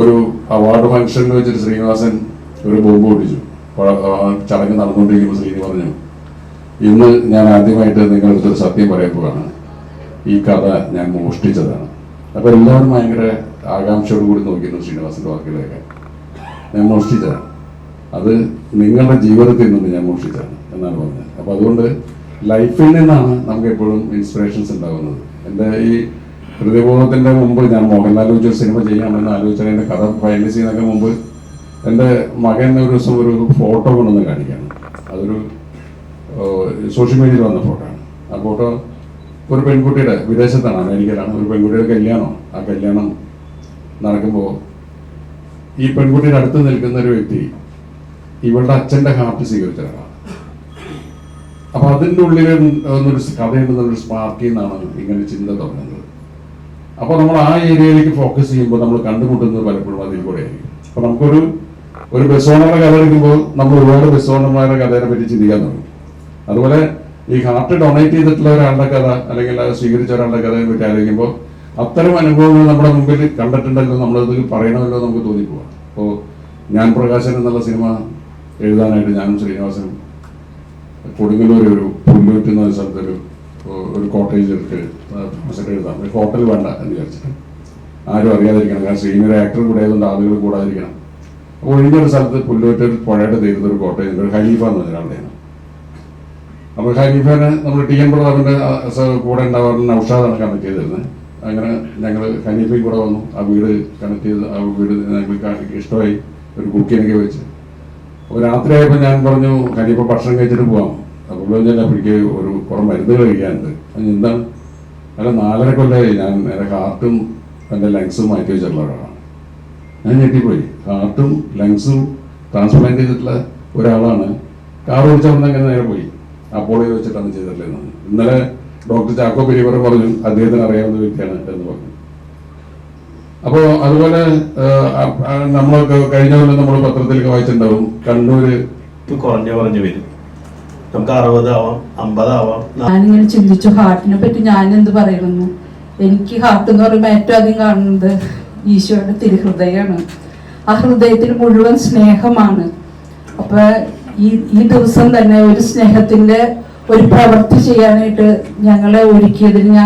ഒരു അവാർഡ് ഫംഗ്ഷനിൽ വെച്ചിട്ട് ശ്രീനിവാസൻ ഒരു ബോംബ് പൊട്ടിച്ചു. ചടങ്ങ് നടന്നുകൊണ്ടിരിക്കുമ്പോൾ ശ്രീനി പറഞ്ഞു ഇന്ന് ഞാൻ ആദ്യമായിട്ട് നിങ്ങളുടെ ഒരു സത്യം പറയപ്പോഴാണ് ഈ കഥ ഞാൻ മോഷ്ടിച്ചതാണ്. അപ്പോൾ എല്ലാവരും ഭയങ്കര ആകാംക്ഷയോട് കൂടി നോക്കിയിരുന്നു ശ്രീനിവാസന്റെ വാക്കുകളൊക്കെ. ഞാൻ മോഷ്ടിച്ചതാണ്. അത് നിങ്ങളുടെ ജീവിതത്തിൽ നിന്ന് ഞാൻ മോഷ്ടിച്ചതാണ് എന്നാണ് പറഞ്ഞത്. അപ്പോൾ അതുകൊണ്ട് ലൈഫിൽ നിന്നാണ് നമുക്ക് എപ്പോഴും ഇൻസ്പിറേഷൻസ് ഉണ്ടാകുന്നത്. എന്റെ ഈ ഹൃദയബോധത്തിന്റെ മുമ്പ് ഞാൻ മോഹൻലാൽ ഒരു സിനിമ ചെയ്യാമെന്ന് ആലോചിച്ചാൽ എന്റെ കഥ ഫൈനലൈസ് ചെയ്യുന്നതിന് മുമ്പ് എന്റെ മകൻ ഒരു ദിവസം ഒരു ഫോട്ടോ കൊണ്ടുവന്ന് കാണിക്കുകയാണ്. അതൊരു സോഷ്യൽ മീഡിയയിൽ വന്ന ഫോട്ടോ ആണ്. ആ ഫോട്ടോ ഒരു പെൺകുട്ടിയുടെ വിദേശത്താണ് അമേരിക്കയിലാണ്. ഒരു പെൺകുട്ടിയുടെ കല്യാണം. ആ കല്യാണം നടക്കുമ്പോൾ ഈ പെൺകുട്ടിയുടെ അടുത്ത് നിൽക്കുന്ന ഒരു വ്യക്തി ഇവളുടെ അച്ഛന്റെ ഹാർട്ട് സ്വീകരിച്ച ഒരാളാണ്. അപ്പൊ അതിന്റെ ഉള്ളിൽ ഒന്നൊരു കഥയുണ്ടെന്നൊരു സ്പാർക്കിൽ നിന്നാണ് ഇങ്ങനെ ചിന്ത തുടങ്ങുന്നത്. അപ്പൊ നമ്മൾ ആ ഏരിയയിലേക്ക് ഫോക്കസ് ചെയ്യുമ്പോൾ നമ്മൾ കണ്ടുമുട്ടുന്നത് പലപ്പോഴും അതിൽ കൂടെ ആയിരിക്കും. അപ്പോൾ നമുക്കൊരു ഒരു ബസ് ഓണറുടെ കഥ എടുക്കുമ്പോൾ നമ്മൾ ഒരുപാട് ബസ് ഓണർമാരുടെ കഥയെ പറ്റി ചിന്തിക്കാൻ തുടങ്ങും. അതുപോലെ ഈ ഹാർട്ട് ഡൊണേറ്റ് ചെയ്തിട്ടുള്ള ഒരാളുടെ കഥ അല്ലെങ്കിൽ സ്വീകരിച്ച ഒരാളുടെ കഥയെ പറ്റി ആലോചിക്കുമ്പോൾ അത്തരം അനുഭവങ്ങൾ നമ്മുടെ മുമ്പിൽ കണ്ടിട്ടുണ്ടല്ലോ നമ്മളത് പറയണമല്ലോ നമുക്ക് തോന്നിപ്പോവാം. അപ്പോൾ ഞാൻ പ്രകാശൻ എന്നുള്ള സിനിമ എഴുതാനായിട്ട് ഞാനും ശ്രീനിവാസനും കൊടുങ്ങല്ലൂർ ഒരു പുല്ലൂറ്റ് എന്ന സ്ഥലത്ത് ഒരു കോട്ടേജ് എഴുതാം. ഒരു ഹോട്ടൽ വേണ്ട എന്ന് വിചാരിച്ചിട്ട്. ആരും അറിയാതിരിക്കണം. കാരണം സീനിയർ ആക്ടർ കൂടെ ആയതുകൊണ്ട് ആളുകൾ കൂടാതിരിക്കണം. ഒഴിഞ്ഞൊരു സ്ഥലത്ത് ഒരു പുഴയുടെ തീരത്ത് ഒരു കോട്ടേജ് ഒരു ഖലീഫ എന്ന് പറഞ്ഞ ഒരാളുടെയാണ് അപ്പോൾ ഖലീഫനെ നമ്മൾ ടി എൻ പ്രതാപിന്റെ കൂടെ ഉണ്ടാവാറുണ്ട് നൗഷാദാണ് കണക്ട് ചെയ്തിരുന്നത് അങ്ങനെ ഞങ്ങൾ ഖലീഫയും കൂടെ വന്നു. ആ വീട് കണക്ട് ചെയ്ത് ആ വീട് ഞങ്ങൾക്ക് ഇഷ്ടമായി. ഒരു കുക്കിനൊക്കെ വെച്ച്. രാത്രിയായപ്പോൾ ഞാൻ പറഞ്ഞു ഖലീഫ ഭക്ഷണം കഴിച്ചിട്ട് പോവാം. പറഞ്ഞാൽ എനിക്ക് ഒരു കുറേ മരുന്നുകൾ കഴിക്കാനുണ്ട്. അത് എന്താണ്? അല്ല നാലര കൊല്ലായി. ഞാൻ എന്റെ ഹാർട്ടും എന്റെ ലങ്സും മാറ്റി വെച്ചിട്ടുള്ള ഒരാളാണ്. ഞാൻ ഞെട്ടിപ്പോയി. ഹാർട്ടും ലങ്സും ട്രാൻസ്പ്ലാന്റ് ചെയ്തിട്ടുള്ള ഒരാളാണ്. കാർ ഓടിച്ചാൽ അങ്ങനെ നേരെ പോയി. അപ്പോളോ വെച്ചിട്ടാണ് ചെയ്തിട്ടുള്ളത് ഇന്നലെ ഡോക്ടർ ചാക്കോ പെരിയവർ പറഞ്ഞു അദ്ദേഹത്തിന് അറിയാവുന്ന വ്യക്തിയാണ് എന്ന് പറഞ്ഞു. അപ്പോൾ അതുപോലെ നമ്മൾ കഴിഞ്ഞ കൊല്ലം നമ്മൾ പത്രത്തിലൊക്കെ വായിച്ചിട്ടുണ്ടാവും കണ്ണൂര് കുറഞ്ഞു കുറഞ്ഞു വരും. നമുക്ക് അറുപതാവാം അമ്പതാവാം ഞാനിങ്ങനെ ചിന്തിച്ചു ഹാർട്ടിനെ പറ്റി ഞാൻ എന്ത് പറയുന്നു എനിക്ക് ഹാർട്ട് എന്ന് പറയുമ്പോൾ ഏറ്റവും അധികം കാണുന്നത് ഈശോയുടെ തിരുഹൃദയമാണ്. ആ ഹൃദയത്തിൽ മുഴുവൻ സ്നേഹമാണ്. അപ്പൊ ഈ ഈ ദിവസം തന്നെ ഒരു സ്നേഹത്തിന്റെ ഒരു പ്രവൃത്തി ചെയ്യാനായിട്ട് ഞങ്ങളെ ഒരുക്കിയതിന് ഞാൻ